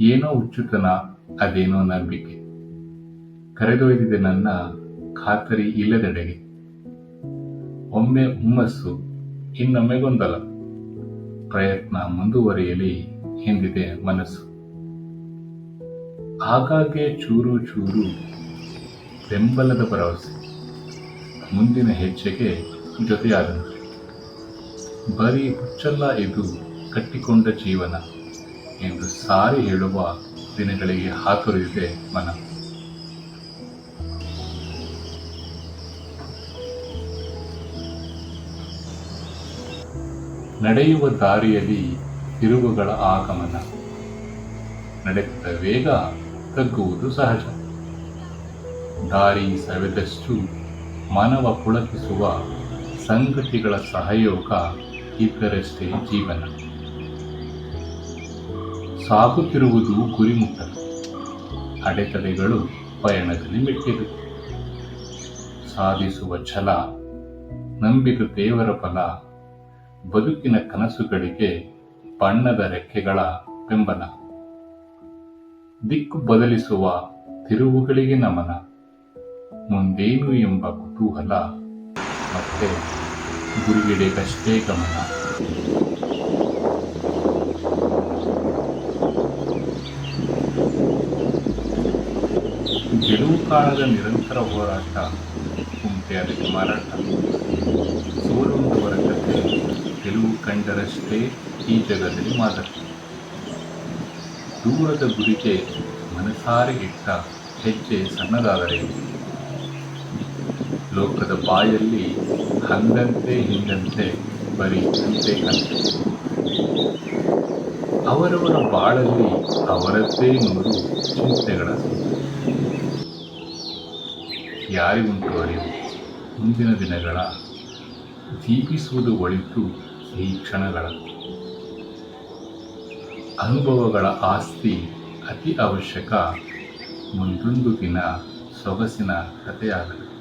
ಏನೋ ಹುಚ್ಚುತನ, ಅದೇನೋ ನಂಬಿಕೆ. ಕರೆದೊಯ್ದಿದೆ ನನ್ನ ಖಾತರಿ ಇಲ್ಲದೆಡೆಗೆ. ಒಮ್ಮೆ ಹುಮ್ಮಸ್ಸು, ಇನ್ನೊಮ್ಮೆ ಗೊಂದಲ. ಪ್ರಯತ್ನ ಮುಂದುವರಿಯಲಿ ಎಂದಿದೆ ಮನಸ್ಸು. ಆಗಾಗ್ಗೆ ಚೂರು ಚೂರು ಬೆಂಬಲದ ಭರವಸೆ. ಮುಂದಿನ ಹೆಜ್ಜೆಗೆ ಜೊತೆಯಾದಂತೆ. ಬರೀ ಹುಚ್ಚಲ್ಲ ಇದು ಕಟ್ಟಿಕೊಂಡ ಜೀವನ. ಎಂದು ಸಾರಿ ಹೇಳುವ ದಿನಗಳಿಗೆ ಹಾತೊರೆದಿದೆ ಮನ. ನಡೆಯುವ ದಾರಿಯಲ್ಲಿ ತಿರುವುಗಳ ಆಗಮನ. ನಡೆದ ವೇಗ ತಗ್ಗುವುದು ಸಹಜ. ದಾರಿ ಸವೆದಷ್ಟು ಮಾನವ ಪುಳಕಿಸುವ ಸಂಗತಿಗಳ ಸಹಯೋಗ ಇದ್ದರಷ್ಟೇ ಜೀವನ. ಸಾಗುತ್ತಿರುವುದು ಗುರಿ ಮುಟ್ಟಲು ಅಡೆತಡೆಗಳು ಪಯಣದಲ್ಲಿ ಮೆಟ್ಟಿದು. ಸಾಧಿಸುವ ಛಲ, ನಂಬಿದ ದೇವರ ಫಲ, ಬದುಕಿನ ಕನಸುಗಳಿಗೆ ಬಣ್ಣದ ರೆಕ್ಕೆಗಳ ಬೆಂಬಲ. ದಿಕ್ಕು ಬದಲಿಸುವ ತಿರುವುಗಳಿಗೆ ನಮನ. ಮುಂದೇನು ಎಂಬ ಕುತೂಹಲ, ಮತ್ತೆ ಗುರಿಗಿಡೆಗಷ್ಟೇ ಗಮನ. ಕಾಣದ ನಿರಂತರ ಹೋರಾಟ ಕುಂಟೆ ಅದಕ್ಕೆ ಮಾರಾಟ. ಸೋಲುಂಡವರ ಕಥೆ ಗೆಲುವು ಕಂಡರಷ್ಟೇ ಈ ಜಗದಲ್ಲಿ ಮಾದಕ ದೂರದ ಗುರಿಗೆ ಮನಸಾರೆ ಇಟ್ಟ ಹೆಜ್ಜೆ ಸಣ್ಣದಾದರೆ ಲೋಕದ ಬಾಯಲ್ಲಿ ಹಂದಂತೆ ಹಿಂದಂತೆ ಬರೀ ಕಂತೆ ಕಂತೆ ಅವರವರ ಬಾಳಲ್ಲಿ ಅವರದ್ದೇ ನೂರು ಚಿಂತೆಗಳ. ಯಾರಿಗುಂಟು ಅರಿವು? ಮುಂದಿನ ದಿನಗಳ ಜೀವಿಸುವುದು ಒಳಿತು ಈ ಕ್ಷಣಗಳ. ಅನುಭವಗಳ ಆಸ್ತಿ ಅತಿ ಅವಶ್ಯಕ. ಮುಂದೊಂದು ದಿನ ಸೊಗಸಿನ ಕಥೆಯಾಗಲಿ.